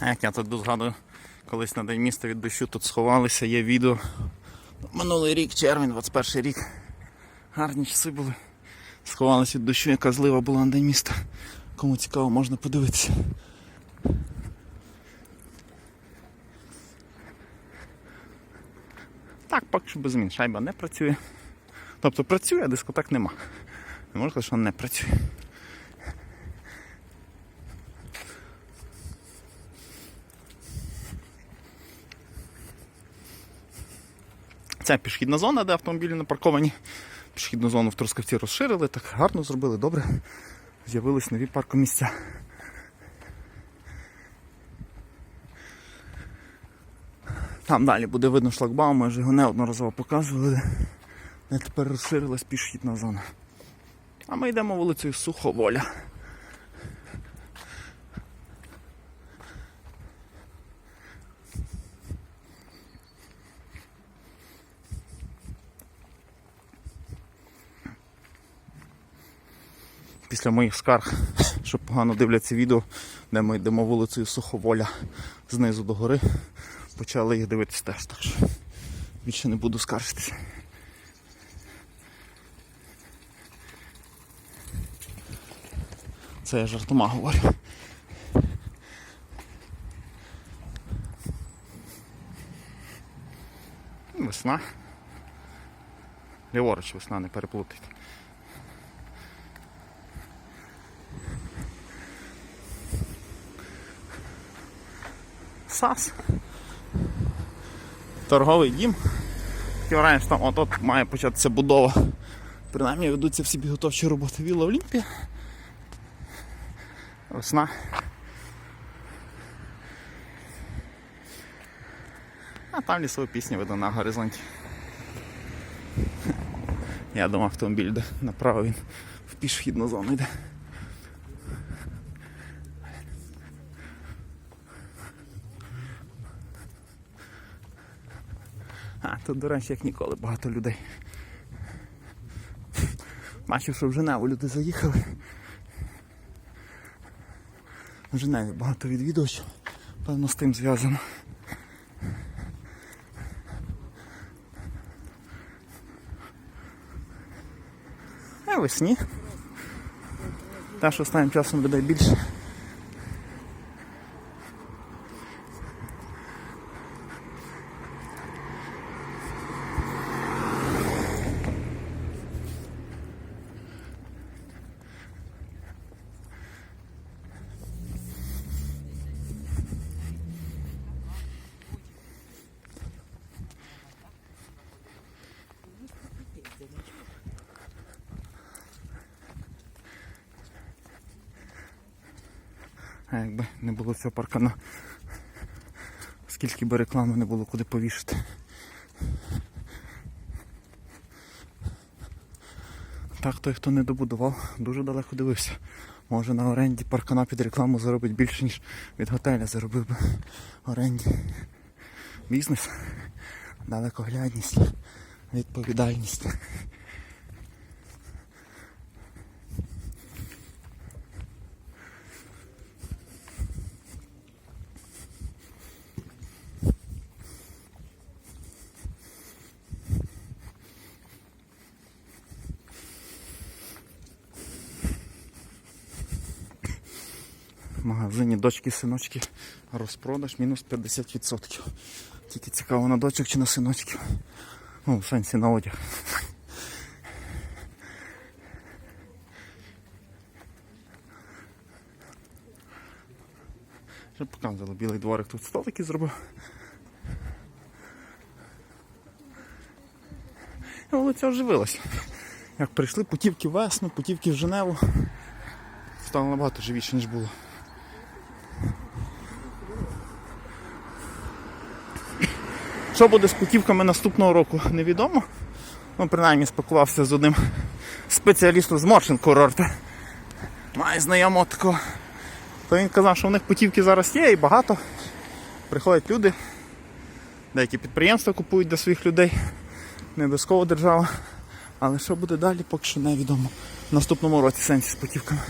Як я тут згадую, колись на день міста від дощу тут сховалися, є відео. Минулий рік, червень, 21 рік. Гарні часи були. Сховалися від дощу, яка злива була на день міста. Кому цікаво, можна подивитися. Так, поки що без змін. Шайба не працює. Тобто працює, а дискотек нема. Не можна сказати, що не працює. Це пішохідна зона, де автомобілі напарковані. Пішохідну зону в Трускавці розширили, так гарно зробили, добре. З'явились нові паркомісця. Там далі буде видно шлагбаум, ми вже його неодноразово показували, тепер розширилась пішохідна зона. А ми йдемо вулицею Суховоля. Після моїх скарг, що погано дивляться відео, де ми йдемо вулицею Суховоля знизу до гори, почали їх дивитися теж, так що більше не буду скаржитися. Це я жартома говорю. Весна. Ліворуч весна, не переплутайте. САС. Торговий дім. Хотів раніше там от-от має початися будова. Принаймні ведуться всі підготовчі роботи Вілла Олімпія. Весна. А там лісова пісня видно на горизонті. Я думав автомобіль йде направо він в пішохідну зону йде. Тут, до речі, як ніколи багато людей. Бачив, що в Женеву люди заїхали. В Женеві багато відвідувачів, певно з тим зв'язано. А весні. Та, що останнім часом людей більше. А якби не було цього паркана, скільки би реклами не було куди повішати. Так той, хто не добудував, дуже далеко дивився. Може на оренді паркана під рекламу заробить більше, ніж від готеля заробив би оренді. Бізнес, далекоглядність, відповідальність. Магазині дочки синочки розпродаж мінус 50%. Тільки цікаво на дочок чи на синочків. Ну, в сенсі на одяг. Вже показували білий дворик, тут столики зробив. І вулиця оживилась. Як прийшли путівки в весну, путівки в Женеву. Стало набагато живіше, ніж було. Що буде з путівками наступного року, невідомо. Ну, принаймні спілкувався з одним спеціалістом з Моршин курорту. Має знайомого такого. То він казав, що в них путівки зараз є і багато. Приходять люди. Деякі підприємства купують для своїх людей. Не обов'язково держава. Але що буде далі, поки що невідомо. В наступному році сенсі з путівками.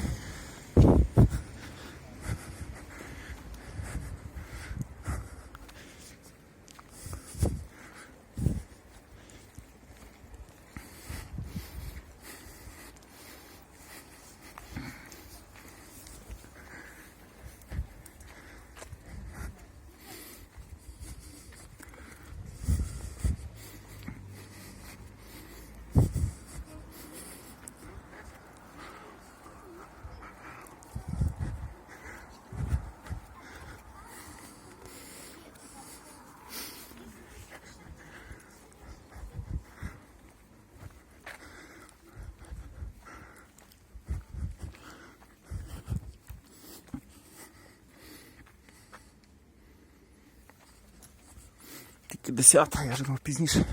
Тільки 10, я ж думав пізніше.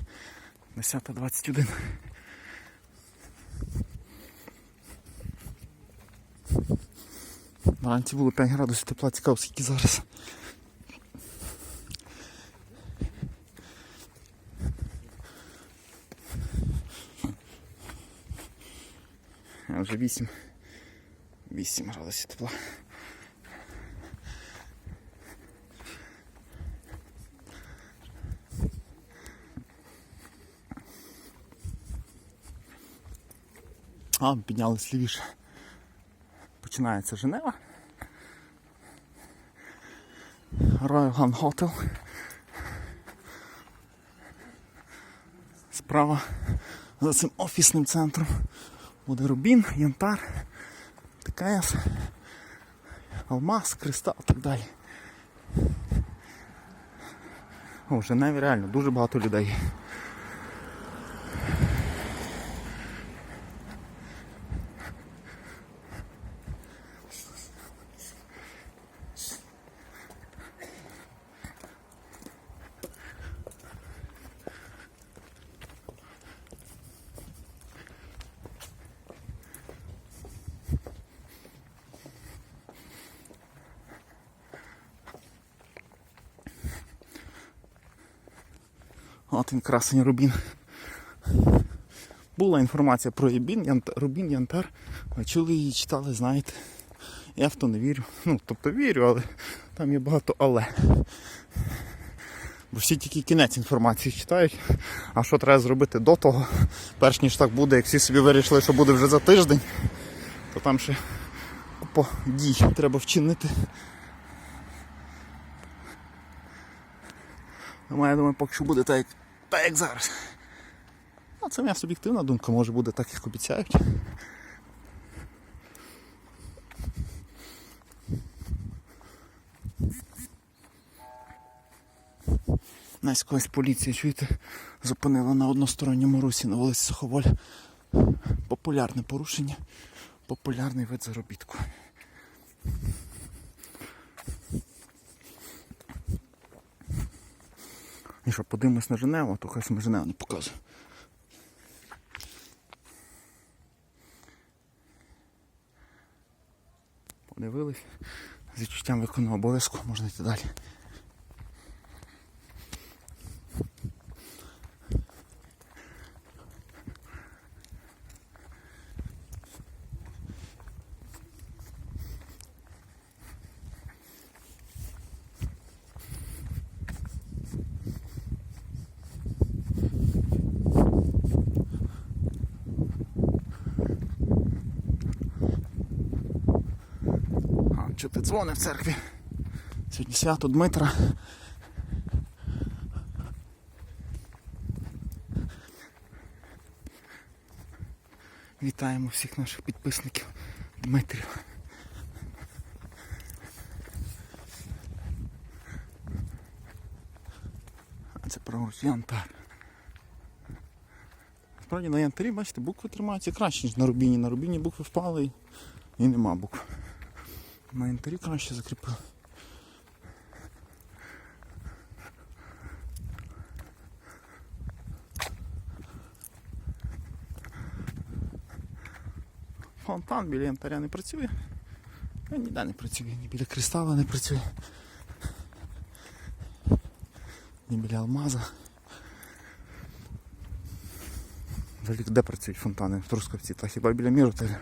10.21. Вранці було 5 градусів тепла, цікаво, скільки зараз. А вже 8. 8 градусів тепла. А, піднялись лівіше. Починається Женева. Royal Hotel. Справа за цим офісним центром буде Рубін, Янтар, ТКС, Алмаз, Кристал і так далі. О, Женеві реально дуже багато людей. От він красень Рубін. Була інформація про Рубін, Янтар, Рубін, Янтар. Ви чули її, читали, знаєте. Я в то не вірю. Ну, тобто вірю, але там є багато але. Бо всі тільки кінець інформації читають. А що треба зробити до того, перш ніж так буде, як всі собі вирішили, що буде вже за тиждень, то там ще купа дій треба вчинити. Тому я думаю, поки що буде так, як, так, як зараз. А це моя суб'єктивна думка, може буде так, як обіцяють. Нас колись поліція, чуєте, зупинила на односторонньому русі на вулиці Суховоля. Популярне порушення, популярний вид заробітку. І подивимось на Женеву, то хай саме Женева не показує. Подивились. З відчуттям виконував обов'язку можна йти далі. Чути дзвони в церкві. Сьогодні свято Дмитра. Вітаємо всіх наших підписників Дмитрів. А це праворуч Янтар. Справді на янтарі, бачите, букви тримаються краще, ніж на рубіні. На рубіні букви впали і нема букв. На янтарі краще закріпили. Фонтан біля янтаря не працює. Він ніде не працює, ні біля кристала не працює. Ні біля алмаза. Взагалі, де працюють фонтани в Трускавці? Та хіба біля Міротеля?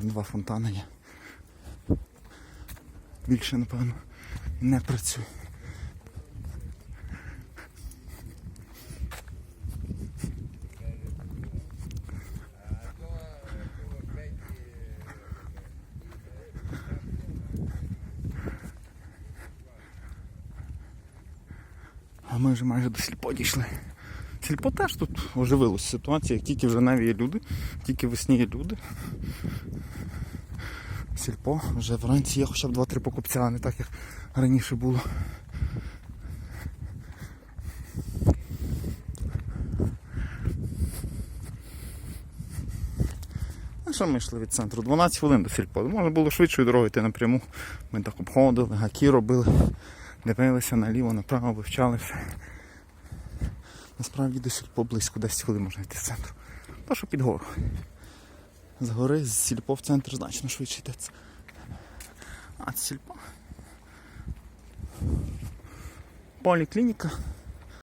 Там два фонтани є. Більше, напевно, не працює. А ми вже майже до сільпо дійшли. Сільпо теж тут оживилася ситуація, тільки вже наві є люди, тільки весні є люди. Сільпо вже вранці є хоча б 2-3 покупця, а не так як раніше було. А що ми йшли від центру? 12 хвилин до сільпо. Можна було швидшою дорогою йти напряму. Ми так обходили, гаки робили. дивилися наліво, направо, вивчали все. Насправді до сільпо близько 10 хвилин можна йти з центру. То що під гору. З гори з сільпо в центр значно швидше йдеться. А це сільпо. Поліклініка.